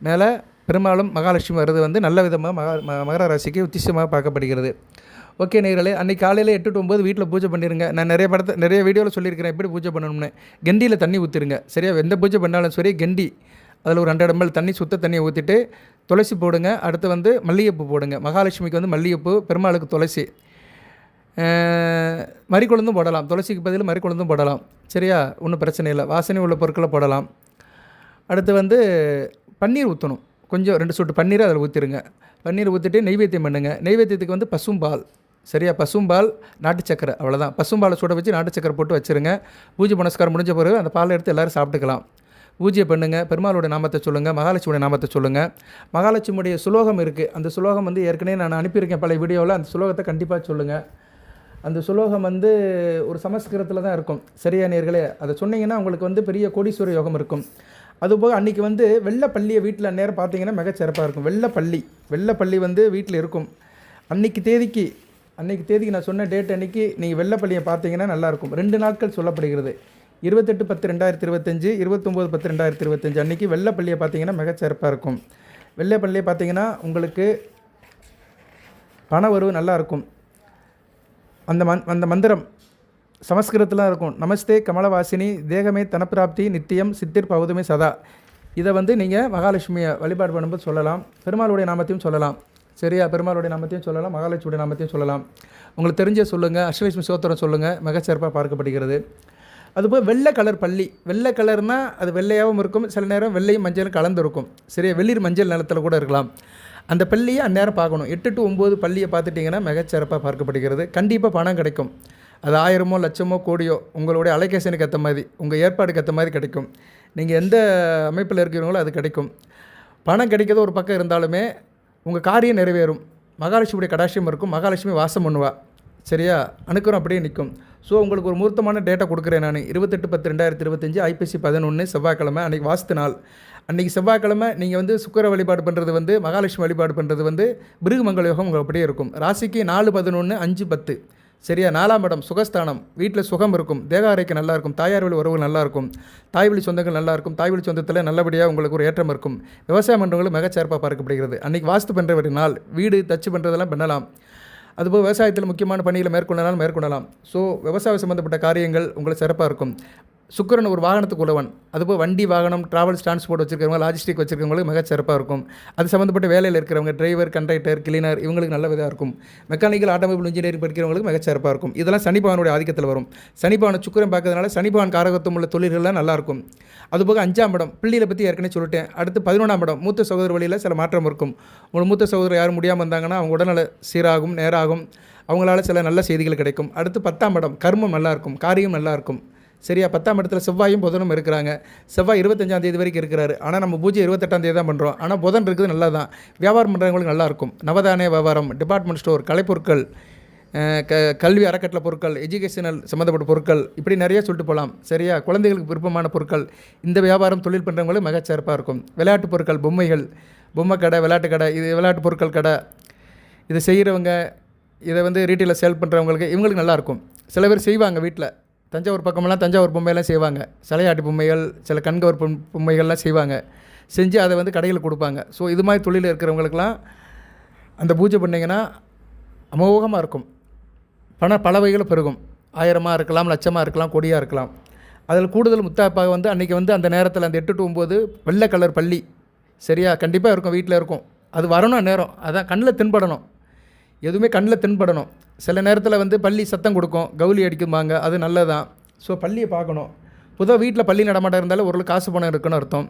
[SPEAKER 1] மேலே பெரும்பாலும் மகாலட்சுமி வர்றது வந்து நல்ல விதமாக மகா ம- மகர ராசிக்கு உத்திசமாக பார்க்கப்படுகிறது. ஓகே நேர்களே அன்றைக்கி காலையில் எட்டு டு ஒம்பது வீட்டில் பூஜை பண்ணிடுங்க நான் நிறைய படத்தை நிறைய வீடியோவில் சொல்லியிருக்கிறேன். எப்படி பூஜை பண்ணணும்னு. கெண்டியில் தண்ணி ஊற்றிருங்க சரியா? எந்த பூஜை பண்ணாலும் சரி கெண்டி. அதில் ஒரு ரெண்டு ml தண்ணி சுத்த தண்ணியை ஊற்றிட்டு துளசி போடுங்க. அடுத்து வந்து மல்லிகைப்பூ போடுங்க. மகாலட்சுமிக்கு வந்து மல்லிகைப்பூ பெருமாளுக்கு துளசி. மறிக்குழுந்தும் போடலாம். துளசிக்கு பதில் மறிக்குழுந்தும் போடலாம். சரியா? ஒன்றும் பிரச்சனை இல்லை. வாசனை உள்ள பொருட்களை போடலாம். அடுத்து வந்து பன்னீர் ஊற்றணும் கொஞ்சம் ரெண்டு சொட்டு பன்னீரை அதில் ஊற்றிடுங்க பன்னீர் ஊற்றிட்டு நெய்வேத்தியம் பண்ணுங்கள் நெய்வேத்தியத்துக்கு வந்து பசும்பால் சரியா? பசும்பால் நாட்டு சக்கரை. அவ்வளோதான் பசும்பாலை சுட வச்சு நாட்டு சக்கரை போட்டு வச்சுருங்க. பூஜை புனஸ்காரம் முடிஞ்ச பிறகு அந்த பாலை எடுத்து எல்லோரும் சாப்பிட்டுக்கலாம். பூஜை பண்ணுங்கள் பெருமாளுடைய நாமத்தை சொல்லுங்கள் மகாலட்சுமியோட நாமத்தை சொல்லுங்கள் மகாலட்சுமியுடைய சுலோகம் இருக்குது அந்த சுலோகம் வந்து ஏற்கனவே நான் அனுப்பியிருக்கேன் பல வீடியோவில். அந்த சுலோகத்தை கண்டிப்பாக சொல்லுங்கள் அந்த சுலோகம் வந்து ஒரு சமஸ்கிருதத்தில் தான் இருக்கும். சரியா நேர்களே? அதை சொன்னீங்கன்னா உங்களுக்கு வந்து பெரிய கோடீஸ்வர யோகம் இருக்கும். அதுபோக அன்றைக்கி வந்து வெள்ளைப்பள்ளியை வீட்டில் நேரம் பார்த்தீங்கன்னா மிகச்சிறப்பாக இருக்கும். வெள்ளைப்பள்ளி. வெள்ளைப்பள்ளி வந்து வீட்டில் இருக்கும். அன்னைக்கு தேதிக்கு அன்னைக்கு தேதிக்கு நான் சொன்ன டேட் அன்றைக்கி நீங்கள் வெள்ளைப்பள்ளியை பார்த்தீங்கன்னா நல்லாயிருக்கும் ரெண்டு நாட்கள் சொல்லப்படுகிறது. இருபத்தெட்டு பத்து ரெண்டாயிரத்தி இருபத்தஞ்சு இருபத்தொம்போது பத்து ரெண்டாயிரத்தி இருபத்தஞ்சு அன்றைக்கி வெள்ளப்பள்ளியை பார்த்தீங்கன்னா மிகச்சிறப்பாக இருக்கும். வெள்ளைப்பள்ளியை பார்த்தீங்கன்னா உங்களுக்கு பண வரவு நல்லா இருக்கும். அந்த மந் அந்த மந்திரம் சமஸ்கிருதத்தில் இருக்கும். நமஸ்தே கமலவாசினி தேகமே தனப்பிராப்தி நித்தியம் சித்திர் பௌதமே சதா. இதை வந்து நீங்கள் மகாலட்சுமியை வழிபாடு பண்ணும்போது சொல்லலாம். பெருமாளுடைய நாமத்தையும் சொல்லலாம். சரியா? பெருமாளுடைய நாமத்தையும் சொல்லலாம் மகாலட்சுமியுடைய நாமத்தையும் சொல்லலாம். உங்களுக்கு தெரிஞ்ச சொல்லுங்கள் அஷ்டலட்சுமி சோத்திரம் சொல்லுங்கள் மிகச்சிறப்பாக பார்க்கப்படுகிறது. அதுபோல் வெள்ளை கலர் பள்ளி. வெள்ளை கலர்னால் அது வெள்ளையாகவும் இருக்கும். சில நேரம் வெள்ளையும் மஞ்சளும் கலந்துருக்கும். சரியா? வெளிர் மஞ்சள் நிலத்தில் கூட இருக்கலாம். அந்த பள்ளியை அந்நேரம் பார்க்கணும். எட்டு டு ஒம்பது பள்ளியை பார்த்துட்டிங்கன்னா மிகச்சிறப்பாக பார்க்கப்படுகிறது. கண்டிப்பாக பணம் கிடைக்கும். அது ஆயிரமோ லட்சமோ கோடியோ உங்களுடைய அலைகேஷனுக்கு ஏற்ற மாதிரி உங்கள் ஏற்பாடுக்கு ஏற்ற மாதிரி கிடைக்கும். நீங்கள் எந்த அமைப்பில் இருக்கிறீங்களோ அது கிடைக்கும். பணம் கிடைக்கிறது ஒரு பக்கம் இருந்தாலுமே உங்கள் காரியம் நிறைவேறும். மகாலட்சுமியுடைய கடாட்சியம் இருக்கும். மகாலட்சுமி வாசம் பண்ணுவா. சரியா? அணுக்கரம் அப்படியே நிற்கும். ஸோ உங்களுக்கு ஒரு முகூர்த்தமான டேட்டா கொடுக்குறேன் நான். இருபத்தெட்டு பத்து ரெண்டாயிரத்தி இருபத்தஞ்சு ஐபிசி பதினொன்று செவ்வாய்க்கிழமை அன்றைக்கி வாஸ்து நாள். அன்றைக்கி செவ்வாய்க்கிழமை நீங்கள் வந்து சுக்கிர வழிபாடு பண்ணுறது வந்து மகாலட்சுமி வழிபாடு பண்ணுறது வந்து பிருகுமங்கல யோகம் உங்களுக்கு அப்படியே இருக்கும். ராசிக்கு நாலு பதினொன்று அஞ்சு பத்து. சரியா? நாலாம் இடம் சுகஸ்தானம். வீட்டில் சுகம் இருக்கும். தேக ஆரோக்கியம் நல்லா இருக்கும் தாயார் வழி உறவுகள் நல்லா இருக்கும் தாய் வழி சொந்தங்கள் நல்லா இருக்கும் தாய் வழி சொந்தத்தில் நல்லபடியாக உங்களுக்கு ஒரு ஏற்றம் இருக்கும். விவசாயம் மன்றங்களும் மிகச்சிறப்பாக பார்க்கப்படுகிறது. அன்றைக்கி வாஸ்து பண்ணுற நாள். வீடு தச்சு பண்ணுறதெல்லாம் பண்ணலாம். அதுபோல் விவசாயத்தில் முக்கியமான பணிகளை மேற்கொள்ளலாம் மேற்கொள்ளலாம். ஸோ விவசாயம் சம்மந்தப்பட்ட காரியங்கள் உங்களுக்கு சிறப்பாக இருக்கும். சுக்கிரன் ஒரு வாகனத்துக்கு உள்ளவன் அதுபோல் வண்டி வாகனம் ட்ராவல்ஸ் டிரான்ஸ்போர்ட் வச்சிருக்கவங்க லாஜிஸ்டிக் வச்சிருக்கவங்களுக்கு மிகச்சிறப்பாக இருக்கும். அது சம்மந்தப்பட்ட வேலையில் இருக்கிறவங்க டிரைவர் கண்டக்டர் கிளீனர் இவங்களுக்கு நல்ல விதாக இருக்கும். மெக்கானிக்கல் ஆட்டோமொபைல் இன்ஜினியரிங் படிக்கிறவங்களுக்கு மிகச்சிறப்பாக இருக்கும். இதெல்லாம் சனிபவனுடைய ஆதிக்கத்தில் வரும். சனிபவனை சுக்கரன் பார்க்கறதுனால சனிபவன் பகவான் காரகத்துவம் உள்ள தொழில்கள்லாம் நல்லாயிருக்கும் அதுபோக அஞ்சாம் இடம் பிள்ளைகளை பற்றி ஏற்கனவே சொல்லிட்டேன். அடுத்து பதினொன்றாம் இடம் மூத்த சகோதர வழியில் சில மாற்றம் இருக்கும். உங்கள் மூத்த சகோதரர் யாரும் முடியாமல் இருந்தாங்கன்னா அவங்க உடல்நல சீராகும் நேராகும். அவங்களால சில நல்ல செய்திகள் கிடைக்கும். அடுத்து பத்தாம் இடம் கர்மம் நல்லாயிருக்கும் காரியம் நல்லாயிருக்கும் சரியா பத்தாம் இடத்துல செவ்வாயும் புதனும் இருக்கிறாங்க. செவ்வாய் இருபத்தஞ்சாம் தேதி வரைக்கும் இருக்கிறாரு. ஆனால் நம்ம பூஜை இருபத்தெட்டாம் தேதி தான் பண்ணுறோம் ஆனால் புதன் இருக்குது நல்லா தான் வியாபாரம் பண்ணுறவங்களுக்கு நல்லாயிருக்கும். நவதானிய வியாபாரம் டிபார்ட்மெண்ட் ஸ்டோர் கலைப்பொருட்கள் க கல்வி அறக்கட்டளை பொருட்கள் எஜுகேஷனல் சம்மந்தப்பட்ட பொருட்கள் இப்படி நிறைய சொல்லிட்டு போகலாம். சரியா? குழந்தைகளுக்கு விருப்பமான பொருட்கள். இந்த வியாபாரம் தொழில் பண்ணுறவங்களுக்கு மிகச்சிறப்பாக இருக்கும். விளையாட்டு பொருட்கள் பொம்மைகள் பொம்மை கடை விளையாட்டு கடை இது விளையாட்டு பொருட்கள் கடை. இதை செய்கிறவங்க இதை வந்து ரீட்டெயிலில் சேல் பண்ணுறவங்களுக்கு இவங்களுக்கு நல்லாயிருக்கும். சில பேர் செய்வாங்க வீட்டில். தஞ்சாவூர் பக்கமெல்லாம் தஞ்சாவூர் பொம்மையெல்லாம் செய்வாங்க. சிலையாட்டு பொம்மைகள் சில கண்கவர் பொம் பொம்மைகள்லாம் செய்வாங்க. செஞ்சு அதை வந்து கடையில் கொடுப்பாங்க. ஸோ இது மாதிரி தொழில் இருக்கிறவங்களுக்கெல்லாம் அந்த பூஜை பண்ணிங்கன்னா அமோகமாக இருக்கும். பண பல வகைகள் பெருகும். ஆயிரமாக இருக்கலாம் லட்சமாக இருக்கலாம் கொடியாக இருக்கலாம். அதில் கூடுதல் முத்தாப்பாக வந்து அன்றைக்கி வந்து அந்த நேரத்தில் அந்த எட்டு டு ஒம்பது வெள்ளை கலர் பள்ளி சரியா கண்டிப்பாக இருக்கும் வீட்டில் இருக்கும். அது வரணும் நேரம். அதான் கண்ணில் தென்படணும். எதுவுமே கண்ணில் தென்படணும். சில நேரத்தில் வந்து பள்ளி சத்தம் கொடுக்கும் கவுளி அடிக்குமாங்க அது நல்லதான் ஸோ பள்ளியை பார்க்கணும். புதுவாக வீட்டில் பள்ளி நடமாட்டம் இருந்தாலும் ஒரு காசு பணம் இருக்குன்னு அர்த்தம்.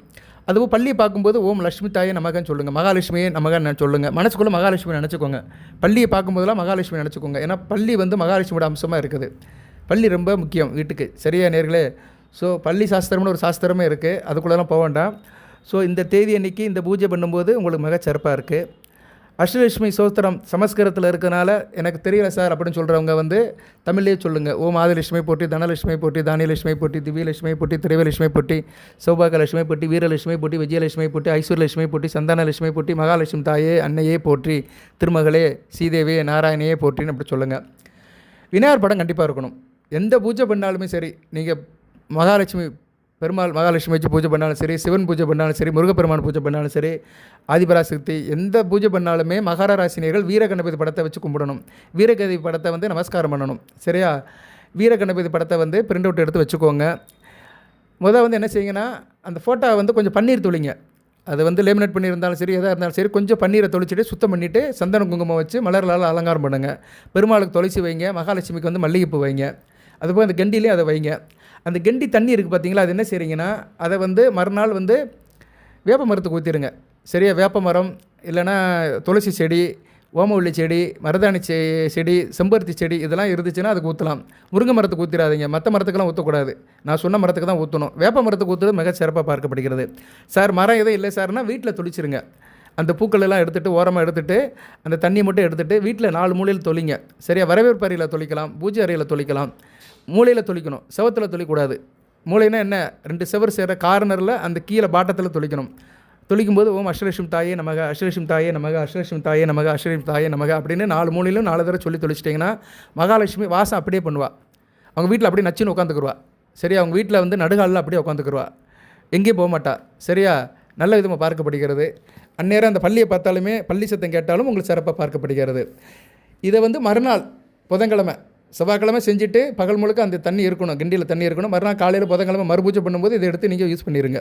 [SPEAKER 1] அதுவும் பள்ளியை பார்க்கும்போது ஓம் லட்சுமி தாயே நமகன்னு சொல்லுங்கள் மகாலட்சுமியே நமகன்னு சொல்லுங்கள் மனசுக்குள்ளே மகாலட்சுமி நினச்சிக்கோங்க. பள்ளியை பார்க்கும்போதெல்லாம் மகாலட்சுமி நினச்சிக்கோங்க. ஏன்னா பள்ளி வந்து மகாலட்சுமியோட அம்சமாக இருக்குது. பள்ளி ரொம்ப முக்கியம் வீட்டுக்கு. சரியா நேர்களே? ஸோ பள்ளி சாஸ்திரம்னு ஒரு சாஸ்திரமே இருக்குது அதுக்குள்ளெல்லாம் போக வேண்டாம். ஸோ இந்த தேதி அன்னைக்கு இந்த பூஜை பண்ணும்போது உங்களுக்கு மிகச்சிறப்பாக இருக்குது அஷ்டலட்சுமி சோஸ்திரம் சமஸ்கிருதத்தில் இருக்கனால எனக்கு தெரியல சார் அப்படின்னு சொல்கிறவங்க வந்து தமிழ்லேயே சொல்லுங்கள் ஓ மாதலட்சுமி போட்டி தனலட்சுமி போட்டி தானியலட்சுமி போட்டி திவ்யலட்சுமி போட்டி திரைவலட்சுமி போட்டி சௌபாகலட்சுமி போட்டி வீரலட்சுமி போட்டி விஜயலட்சுமி போட்டி ஐஸ்வர்யலட்சுமி போட்டி சந்தானலட்சுமி போட்டி மகாலட்சுமி தாயே அன்னையே போற்றி திருமகளே சீதேவே நாராயணையே போற்றின்னு அப்படி சொல்லுங்கள் விநாயகர் படம் கண்டிப்பாக இருக்கணும். எந்த பூஜை பண்ணாலுமே சரி நீங்கள் மகாலட்சுமி பெருமாள் மகாலட்சுமி வச்சு பூஜை பண்ணாலும் சரி சிவன் பூஜை பண்ணாலும் சரி முருகப்பெருமான் பூஜை பண்ணாலும் சரி ஆதிபராசக்தி எந்த பூஜை பண்ணாலுமே மகாராசினியர்கள் வீரகணபதி படத்தை வச்சு கும்பிடணும். வீரகதி படத்தை வந்து நமஸ்காரம் பண்ணணும். சரியா? வீரகணபதி படத்தை வந்து பிரிண்ட் அவுட் எடுத்து வச்சுக்கோங்க. முதல் வந்து என்ன செய்யுங்கன்னா அந்த ஃபோட்டோவை வந்து கொஞ்சம் பன்னீர் துளிங்க. அது வந்து லேமினேட் பண்ணியிருந்தாலும் சரி எதாக இருந்தாலும் சரி கொஞ்சம் பன்னீரை தொளிச்சிட்டு சுத்தம் பண்ணிவிட்டு சந்தன குங்குமம் வச்சு மலர்களால் அலங்காரம் பண்ணுங்கள் பெருமாளுக்கு தொலைச்சி வைங்க மகாலட்சுமிக்கு வந்து மல்லிகைப்பூ வைங்க. அதுபோல் அந்த கெண்டிலே அதை வைங்க. அந்த கெண்டி தண்ணி இருக்குது பார்த்தீங்களா அது என்ன செய்கிறீங்கன்னா அதை வந்து மறுநாள் வந்து வேப்ப மரத்துக்கு ஊற்றிடுங்க சரியா? வேப்ப மரம் இல்லைன்னா துளசி செடி ஓமவள்ளி செடி மருதாணி செ செடி செம்பருத்தி செடி இதெல்லாம் இருந்துச்சுன்னா அதுக்கு ஊற்றலாம் முருங்கை மரத்துக்கு ஊற்றிடாதீங்க மற்ற மரத்துக்கெல்லாம் ஊற்றக்கூடாது நான் சொன்ன மரத்துக்கு தான் ஊற்றணும் வேப்ப மரத்துக்கு ஊற்றுறது மிக சிறப்பாக பார்க்கப்படுகிறது. சார் மரம் எதுவும் இல்லை சார்னா வீட்டில் துளிச்சிருங்க. அந்த பூக்கள் எல்லாம் எடுத்துகிட்டு ஓரமாக எடுத்துகிட்டு அந்த தண்ணி மட்டும் எடுத்துகிட்டு வீட்டில் நாலு மூலையில் தொழிங்க சரியா? வரவேற்பு அறையில் தொளிக்கலாம். பூஜை அறையில் தொளிக்கலாம். மூலையில் தொளிக்கணும். செவத்தில் தொளிக்கூடாது. மூளைனா என்ன? ரெண்டு செவர் சேர கார்னரில் அந்த கீழே பாட்டத்தில் தொளிக்கணும். தொளிக்கும்போது ஓம் அஷ்ரேஷம் தாயே நமக அஷ்ரேஷம் தாயே நமக அஷ்ரேஷம் தாயே நமக அஷ்ரேஷம் தாயே நமக அப்படின்னு நாலு மூலையிலும் நாலு தடவை சொல்லி தொளிச்சிட்டிங்கன்னா மகாலட்சுமி வாசம் அப்படியே பண்ணுவாள் அவங்க வீட்டில் அப்படியே நச்சுன்னு உட்காந்துக்குருவா. சரியா? அவங்க வீட்டில் வந்து நடுகாலில் அப்படியே உட்காந்துக்குருவா. எங்கேயும் போக மாட்டா. சரியா? நல்ல விதமாக பார்க்கப்படுகிறது. அந்நேரம் அந்த பள்ளியை பார்த்தாலுமே பள்ளி சத்தம் கேட்டாலும் உங்களுக்கு சிறப்பாக பார்க்கப்படுகிறது. இதை வந்து மறுநாள் புதன்கிழமை செவ்வாய்க்கிழமை செஞ்சுட்டு பகல் முழுக்க அந்த தண்ணி இருக்கணும் கிண்டியில் தண்ணி இருக்கணும். மறுநாள் காலையில் புதன்கிழமை மறுபூஜை பண்ணும்போது இதை எடுத்து நீங்கள் யூஸ் பண்ணிடுங்க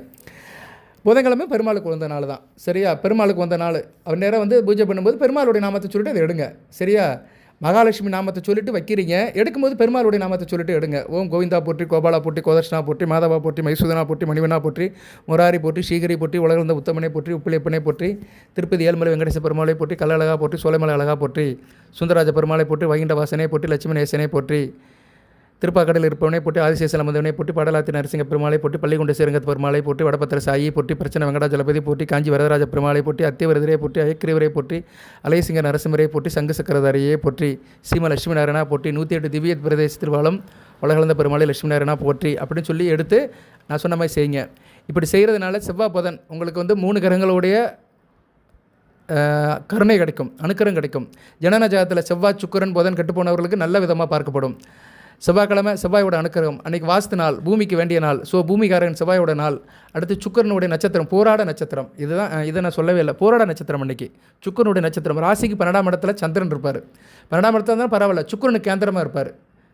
[SPEAKER 1] புதன்கிழமை பெருமாளுக்கு வந்த நாள் தான். சரியா? பெருமாளுக்கு வந்த நாள். அவர் நேரம் வந்து பூஜை பண்ணும்போது பெருமாளுடைய நாமத்தை சொல்லிட்டு அதை எடுங்க. சரியா? மகாலட்சுமி நாமத்தை சொல்லிட்டு வைக்கிறீங்க. எடுக்கும்போது பெருமாளுடைய நாமத்தை சொல்லிட்டு எடுங்க. ஓம் கோவிந்தா போற்றி கோபாலா போற்றி கோதர்ஷனா போற்றி மாதவா போற்றி மைசூதனா போற்றி மணிவனா போற்றி முராரி போற்றி ஸ்ரீகரி போற்றி உலகளந்த உத்தமனை போற்றி உப்பிலியப்பனை போற்றி திருப்பதி ஏழ்மலை வெங்கடேச பெருமாளை போற்றி கல்லழகா போற்றி சோலைமலை அழகா போற்றி சுந்தரராஜ பெருமாளை போற்றி வைகுண்ட வாசனை போற்றி லட்சுமணேசனை போற்றி திருப்பாக்கடலில் இருப்பவனை போட்டு ஆதிசேசலம் வந்தவனை போட்டு பாடலாத்தி நரசிங்க பெருமாளை போட்டு பள்ளிக்குண்ட சேரங்கத் பெருமாளை போட்டு வடபத்திர சாயி போட்டி பிரச்சனை வெங்கடாஜலபதி போட்டி காஞ்சி வரதராஜ பெருமாளை போட்டி அத்தியவரதரை போட்டி அயக்கிரிவரை போட்டி அலையசிங்க நரசிம்மரை போட்டி சங்க சக்கரதாரியை போற்றி சீம லட்சுமி நாராயணா போட்டி நூற்றி எட்டு திவ்ய பிரதேச திருவாலம் உலகளந்த பெருமாளை லட்சுமி நாராயணா போற்றி அப்படின்னு சொல்லி எடுத்து நான் சொன்ன மாதிரி செய்யுங்க. இப்படி செய்கிறதுனால செவ்வாய் புதன் உங்களுக்கு வந்து மூணு கிரகங்களுடைய கருணை கிடைக்கும் அணுக்கரம் கிடைக்கும். ஜனன ஜாதத்தில் செவ்வாய் சுக்கிரன் புதன் கெட்டுப்போனவர்களுக்கு நல்ல விதமாக பார்க்கப்படும். செவ்வாய்க்கிழமை செவ்வாயோட அனுக்கிரகம். அன்னைக்கு வாஸ்து நாள் பூமிக்கு வேண்டிய நாள். ஸோ பூமிகாரன் செவ்வாயோட நாள். அடுத்து சுக்கரனுடைய நட்சத்திரம் போராட நட்சத்திரம். இதுதான் இதை நான் சொல்லவே இல்லை. போராட நட்சத்திரம் அன்றைக்கி சுக்கரனுடைய நட்சத்திரம். ராசிக்கு பன்னெண்டாம் இடத்துல சந்திரன் இருப்பார். பன்னெண்டாம் இடத்துல தான் பரவாயில்ல. சுக்கரனுக்கு கேந்திரமாக இருப்பார்.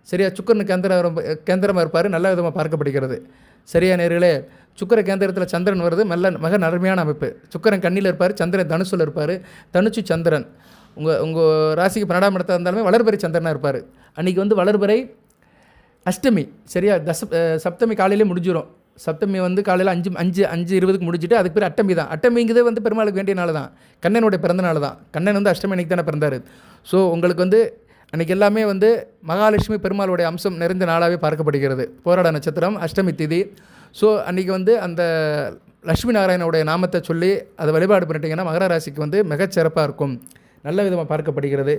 [SPEAKER 1] சரியா? சுக்கரன் கேந்திரம் கேந்திரமாக இருப்பார். நல்ல விதமாக பார்க்கப்படுகிறது. சரியா நேர்களே? சுக்கர கேந்திரத்தில் சந்திரன் வருது. நல்ல மிக நன்மையான அமைப்பு. சுக்கரன் கண்ணியில் இருப்பார். சந்திரன் தனுசில் இருப்பார். தனுச்சு சந்திரன். உங்கள் உங்கள் ராசிக்கு பன்னெண்டாம் இடத்துல இருந்தாலுமே வளர்பறை சந்திரனாக இருப்பார். அன்றைக்கி வந்து வளர்பறை அஷ்டமி சரியா? தச சப்தமி காலையிலே முடிஞ்சிடும் சப்தமி வந்து காலையில் அஞ்சு அஞ்சு அஞ்சு இருபதுக்கு முடிச்சுட்டு அதுக்கு பேர் அட்டமி தான். அட்டமிங்கிறது வந்து பெருமாளுக்கு வேண்டிய நாள் தான். கண்ணனுடைய பிறந்த நாள் தான். கண்ணன் வந்து அஷ்டமி அன்னைக்கு தானே பிறந்தார். ஸோ உங்களுக்கு வந்து அன்றைக்கி எல்லாமே வந்து மகாலட்சுமி பெருமாளுடைய அம்சம் நிறைந்த நாளாகவே பார்க்கப்படுகிறது. போராட நட்சத்திரம் அஷ்டமி திதி. ஸோ அன்றைக்கி வந்து அந்த லட்சுமி நாராயணனுடைய நாமத்தை சொல்லி அதை வழிபாடு பண்ணிட்டீங்கன்னா மகர ராசிக்கு வந்து மிகச்சிறப்பாக இருக்கும். நல்ல விதமாக பார்க்கப்படுகிறது.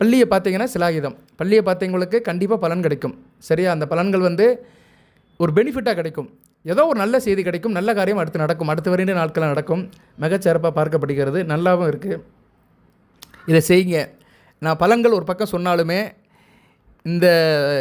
[SPEAKER 1] பள்ளியை பார்த்தீங்கன்னா சிலாகிதம். பள்ளியை பார்த்தவங்களுக்கு கண்டிப்பாக பலன் கிடைக்கும். சரியா? அந்த பலன்கள் வந்து ஒரு பெனிஃபிட்டாக கிடைக்கும். ஏதோ ஒரு நல்ல செய்தி கிடைக்கும். நல்ல காரியம் அடுத்து நடக்கும். அடுத்து வருகின்ற நாட்களில் நடக்கும். மிகச்சிறப்பாக பார்க்கப்படுகிறது. நல்லாவும் இருக்குது இதை செய்யுங்க. நான் பலன்கள் ஒரு பக்கம் சொன்னாலுமே இந்த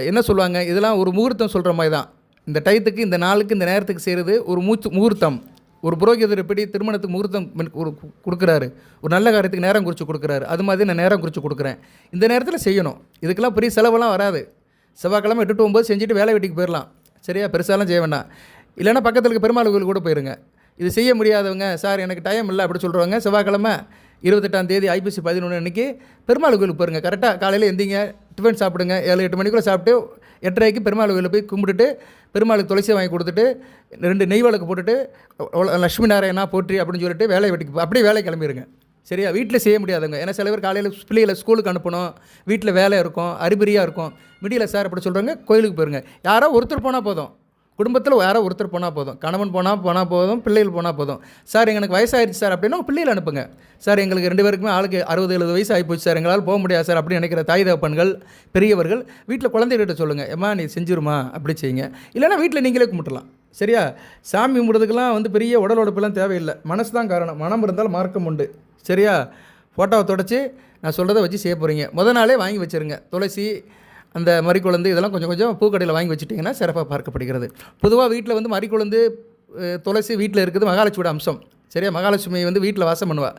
[SPEAKER 1] என்ன சொல்லுவாங்க? இதெல்லாம் ஒரு முகூர்த்தம் சொல்கிற மாதிரி தான். இந்த டயத்துக்கு இந்த நாளுக்கு இந்த நேரத்துக்கு செய்கிறது ஒரு மூச்சு முகூர்த்தம். ஒரு புரோகிதர் எப்படி திருமணத்துக்கு முகூர்த்தம் ஒரு கொடுக்குறாரு. ஒரு நல்ல காரியத்துக்கு நேரம் குறித்து கொடுக்குறாரு. அது மாதிரி நான் நேரம் குறித்து கொடுக்குறேன். இந்த நேரத்தில் செய்யணும். இதுக்கெல்லாம் பெரிய செலவெல்லாம் வராது. செவ்வாய்க்கிழமை எட்டு ஒம்பது செஞ்சுட்டு வேலை வீட்டுக்கு போயிடலாம் சரியா? பெருசாலாம் செய்ய வேண்டாம். இல்லைன்னா பக்கத்தில் இருக்க பெருமாள் கோயில் கூட போயிருங்க. இது செய்ய முடியாதவங்க சார் எனக்கு டைம் இல்லை அப்படி சொல்கிறவங்க செவ்வாய்க்கிழமை இருபத்தெட்டாம் தேதி ஐபிசி பதினொன்று அன்றைக்கி பெருமாள் கோயிலுக்கு போயிருங்க. கரெக்டாக காலையில் எந்திங்க டிஃபன் சாப்பிடுங்க. ஏழு எட்டு மணிக்குள்ளே சாப்பிட்டு எட்டரைக்கு பெருமாள் கோயிலில் போய் கும்பிட்டுட்டு பெருமாளுக்கு துளசி வாங்கி கொடுத்துட்டு ரெண்டு நெய் விளக்கு போட்டுட்டு லட்சுமி நாராயணா போற்றி அப்படின்னு சொல்லிட்டு வேலையை வெட்டிக்கு அப்படியே வேலை கிளம்பிடுங்க சரியா? வீட்டில் செய்ய முடியாதுங்க ஏன்னா சில பேர் காலையில் பிள்ளைகளை ஸ்கூலுக்கு அனுப்பணும். வீட்டில் வேலை இருக்கும் அறிபறியாக இருக்கும். மிடியில் சார் அப்படி சொல்கிறாங்க கோயிலுக்கு போயிருங்க. யாரோ ஒருத்தர் போனால் போதும். குடும்பத்தில் யாரோ ஒருத்தர் போனால் போதும். கணவன் போனால் போனால் போதும். பிள்ளைகள் போனால் போதும். சார் எனக்கு வயசாகிடுச்சு சார் அப்படின்னா பிள்ளைகள் அனுப்புங்க. சார் எங்களுக்கு ரெண்டு பேருக்குமே ஆளுக்கு அறுபது எழுபது வயசு ஆகிப்போச்சு சார். எங்களால் போக முடியாது சார் அப்படின்னு நினைக்கிற தாய் தகப்பன்கள் பெரியவர்கள் வீட்டில் குழந்தைகிட்ட சொல்லுங்கள் ஏம்மா நீ செஞ்சிருமா? அப்படி செய்யுங்க. இல்லைன்னா வீட்டில் நீங்களே கும்பிட்டலாம் சரியா? சாமி கும்பிட்றதுக்கெல்லாம் வந்து பெரிய உடல் உழைப்புலாம் தேவையில்லை. மனசு தான் காரணம். மனம் இருந்தால் மார்க்கம் உண்டு. சரியா? ஃபோட்டோவை தொடச்சி நான் சொல்கிறத வச்சு செய்ய போகிறீங்க முத நாளே வாங்கி வச்சுருங்க. துளசி அந்த மறிக்குழந்து இதெல்லாம் கொஞ்சம் கொஞ்சம் பூக்கடையில் வாங்கி வச்சுட்டிங்கன்னா சிறப்பாக பார்க்கப்படுகிறது. பொதுவாக வீட்டில் வந்து மறிக்குழந்து துளசி வீட்டில் இருக்குது மகாலட்சுமியோட அம்சம். சரியா? மகாலட்சுமி வந்து வீட்டில் வாசம் பண்ணுவா.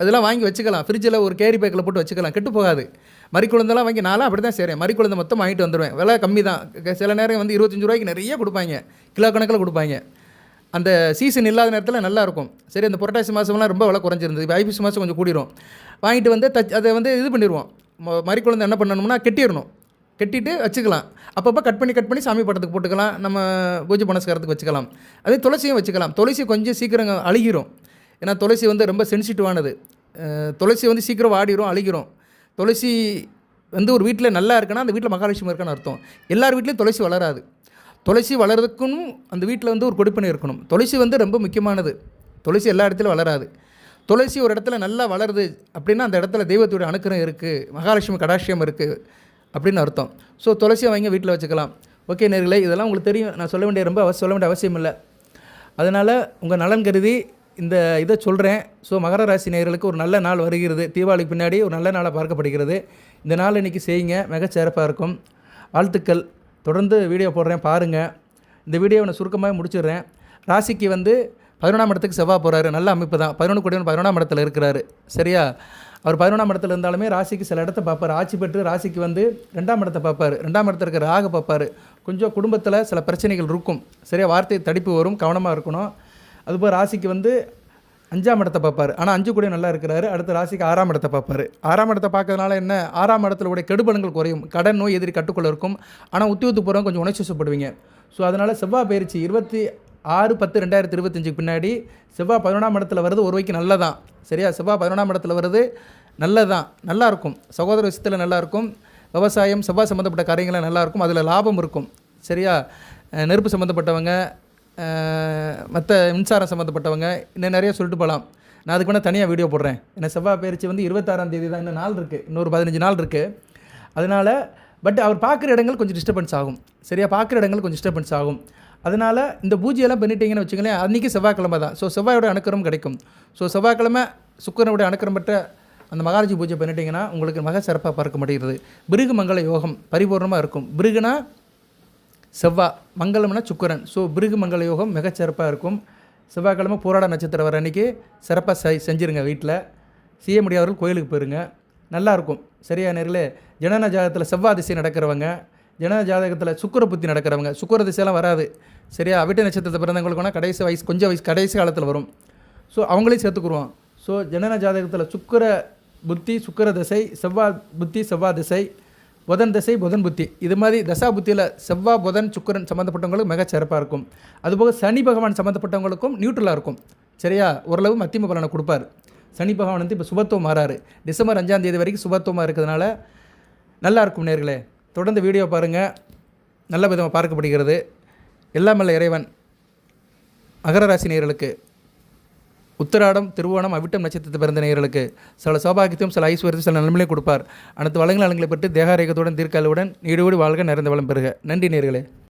[SPEAKER 1] அதெல்லாம் வாங்கி வச்சுக்கலாம். ஃப்ரிட்ஜில் ஒரு கேரி பேக்கில் போட்டு வச்சுக்கலாம். கெட்டு போகாது. மறிக்குழந்தெல்லாம் வாங்கி நாளாக அப்படி தான் செய்கிறேன் மறிக்குழந்தை மொத்தம் வாங்கிட்டு வந்துடுவேன் விலை கம்மி தான் சில நேரம் வந்து இருபத்தஞ்சு ரூபாய்க்கு நிறைய கொடுப்பாங்க. கிலோ கணக்கில் கொடுப்பாங்க. அந்த சீசன் இல்லாத நேரத்தில் நல்லாயிருக்கும் சரி அந்த புரட்டாசி மாதம்லாம் ரொம்ப விலை குறைஞ்சிருந்தது. இப்போ ஐபிசி மாதம் கொஞ்சம் கூடிரும். வாங்கிட்டு வந்து தச் அதை வந்து இது பண்ணிடுவோம் ம- மறிக்குழந்தை என்ன பண்ணணும்னா கெட்டிடணும். கெட்டிட்டு வச்சுக்கலாம். அப்பப்போ கட் பண்ணி கட் பண்ணி சாமி படத்துக்கு போட்டுக்கலாம். நம்ம பூஜை புனஸ்காரத்துக்கு வச்சுக்கலாம். அதே துளசியும் வச்சுக்கலாம். துளசி கொஞ்சம் சீக்கிரம் அழுகிரும். ஏன்னா துளசி வந்து ரொம்ப சென்சிட்டிவானது துளசி வந்து சீக்கிரம் வாடிரும் அழுகிரும். துளசி வந்து ஒரு வீட்டில் நல்லா இருக்குன்னா அந்த வீட்டில் மகாலட்சுமி இருக்கான்னு அர்த்தம். எல்லார் வீட்லேயும் துளசி வளராது. துளசி வளர்றதுக்கும் அந்த வீட்டில் வந்து ஒரு கொடுப்பனை இருக்கணும். துளசி வந்து ரொம்ப முக்கியமானது. துளசி எல்லா இடத்துலையும் வளராது. துளசி ஒரு இடத்துல நல்லா வளருது அப்படின்னா அந்த இடத்துல தெய்வத்துடைய அனுக்கிரம் இருக்குது மகாலட்சுமி கடாட்சியம் இருக்குது அப்படின்னு அர்த்தம். ஸோ துளசியை வாங்கி வீட்டில் வச்சுக்கலாம். ஓகே நேர்களே இதெல்லாம் உங்களுக்கு தெரியும். நான் சொல்ல வேண்டிய ரொம்ப அவசியம் சொல்ல வேண்டிய அவசியம் இல்லை அதனால் உங்கள் நலன் கருதி இந்த இதை சொல்கிறேன் ஸோ மகர ராசி நேயர்களுக்கு ஒரு நல்ல நாள் வருகிறது. தீபாவளிக்கு பின்னாடி ஒரு நல்ல நாளாக பார்க்கப்படுகிறது. இந்த நாள் இன்றைக்கி செய்யுங்க. மிகச்சிறப்பாக இருக்கும். வாழ்த்துக்கள். தொடர்ந்து வீடியோ போடுறேன். பாருங்கள் இந்த வீடியோவை நான் சுருக்கமாக முடிச்சிடுறேன். ராசிக்கு வந்து பதினொன்றாம் இடத்துக்கு செவ்வாய் போகிறாரு நல்ல அமைப்பு தான். பதினொன்று கோடி பதினொன்றாம் இடத்துல இருக்கிறாரு. சரியா? அவர் பதினொன்றாம் இடத்துல இருந்தாலுமே ராசிக்கு சில இடத்த பார்ப்பார். ஆட்சி பெற்று ராசிக்கு வந்து ரெண்டாம் இடத்தை பார்ப்பார். ரெண்டாம் இடத்துல இருக்கிற ராக பார்ப்பார். கொஞ்சம் குடும்பத்தில் சில பிரச்சனைகள் இருக்கும். சரியா? வார்த்தை தடிப்பு வரும். கவனமாக இருக்கணும். அதுபோல் ராசிக்கு வந்து அஞ்சாம் இடத்தை பார்ப்பார். ஆனால் அஞ்சு கூட நல்லா இருக்கிறாரு. அடுத்த ராசிக்கு ஆறாம் இடத்தை பார்ப்பார். ஆறாம் இடத்தை பார்க்கறதுனால என்ன? ஆறாம் இடத்துல உடைய கெடுபலங்கள் குறையும். கடன் நோய் எதிரி கட்டுக்குள்ள இருக்கும். ஆனால் உத்தி உத்தியோகத்து போகிறவங்க கொஞ்சம் உணர்ச்சி வசப்படுவீங்க. ஸோ அதனால் செவ்வாய் பயிற்சி இருபத்தி ஆறு பத்து ரெண்டாயிரத்தி இருபத்தஞ்சுக்கு பின்னாடி செவ்வாய் பதினொன்றாம் இடத்துல வருது ஒரு வைக்கு நல்லதான். சரியா? செவ்வாய் பதினொன்றாம் இடத்துல வருது நல்லதான். நல்லாயிருக்கும் சகோதர விஷயத்தில் நல்லாயிருக்கும் விவசாயம் செவ்வாய் சம்மந்தப்பட்ட காரியங்கள்லாம் நல்லாயிருக்கும் அதில் லாபம் இருக்கும். சரியா? நெருப்பு சம்மந்தப்பட்டவங்க மற்ற மின்சாரம் சம்மந்தப்பட்டவங்க இன்னும் நிறைய சொல்லிட்டு போகலாம் நான் அதுக்கு வேணால் தனியாக வீடியோ போடுறேன். ஏன்னா செவ்வாய் பயிற்சி வந்து இருபத்தாறாம் தேதி தான் இன்னும் நாள் இருக்குது இன்னொரு பதினஞ்சு நாள் இருக்குது அதனால் பட் அவர் பார்க்குற இடங்கள் கொஞ்சம் டிஸ்டர்பன்ஸ் ஆகும். சரியாக பார்க்குற இடங்கள் கொஞ்சம் டிஸ்டர்பன்ஸ் ஆகும். அதனால் இந்த பூஜையெல்லாம் பண்ணிட்டீங்கன்னு வச்சுங்களேன் அன்றைக்கி செவ்வாய்க்கிழமை தான். ஸோ செவ்வாயோட அனுக்கிரம் கிடைக்கும். ஸோ செவ்வாய்க்கிழமை சுக்கரனுடைய அனுக்கிரம் பெற்ற அந்த மகாராஜி பூஜை பண்ணிட்டீங்கன்னா உங்களுக்கு மக சிறப்பாக பார்க்க முடிகிறது. பிருகு மங்கள யோகம் பரிபூர்ணமாக இருக்கும். பிருகுனா செவ்வாய் மங்களம்னா சுக்கரன். ஸோ பிருகு மங்கள யோகம் மிகச்சிறப்பாக இருக்கும். செவ்வாய்க்கிழமை போராட நட்சத்திரம் வர அன்றைக்கி சிறப்பாக செய் செஞ்சுருங்க வீட்டில் செய்ய முடியாதவர்கள் கோயிலுக்கு போயிருங்க. நல்லாயிருக்கும் சரியா நேர்களே? ஜனன ஜாதகத்தில் செவ்வாய் திசை நடக்கிறவங்க ஜன ஜாதகத்தில் சுக்கிர புத்தி நடக்கிறவங்க சுக்கிர திசையெல்லாம் வராது. சரியா? அவிட்ட நட்சத்திரத்தை பிறந்தவங்களுக்குனா கடைசி வயசு கொஞ்சம் வயசு கடைசி காலத்தில் வரும். ஸோ அவங்களையும் சேர்த்துக்குருவோம். ஸோ ஜனன ஜாதகத்தில் சுக்கிர புத்தி சுக்கிர திசை செவ்வாய் புத்தி செவ்வாய் திசை புதன் திசை புதன் புத்தி. இது மாதிரி தசா புத்தியில் செவ்வாய் புதன் சுக்கிரன் சம்மந்தப்பட்டவங்களுக்கு மிக சிறப்பாக இருக்கும். அதுபோக சனி பகவான் சம்மந்தப்பட்டவங்களுக்கும் நியூட்ரலாக இருக்கும். சரியா? ஓரளவு மத்தியம பலனை கொடுப்பார். சனி பகவான் வந்து இப்போ சுபத்துவம் மாறாரு. டிசம்பர் அஞ்சாம் தேதி வரைக்கும் சுபத்துவமாக இருக்கிறதுனால நல்லா இருக்கும் நேர்களே. தொடர்ந்து வீடியோ பாருங்கள் நல்ல விதமாக பார்க்கப்படுகிறது. எல்லாமல்ல இறைவன். மகர ராசி நேயர்களுக்கு உத்திராடம் திருவோணம் அவிட்டம் நட்சத்திரத்தை பிறந்த நேயர்களுக்கு சில சௌபாகியத்தையும் சில ஐஸ்வர்யத்தையும் சில நன்மைகளையும் கொடுப்பார். அனைத்து வளங்கள் நலங்களை பெற்று தேகாரேகத்துடன் தீர்க்காலுடன் ஈடுபடி வாழ்க நிறைந்த வளம் பெறுக. நன்றி நேர்களே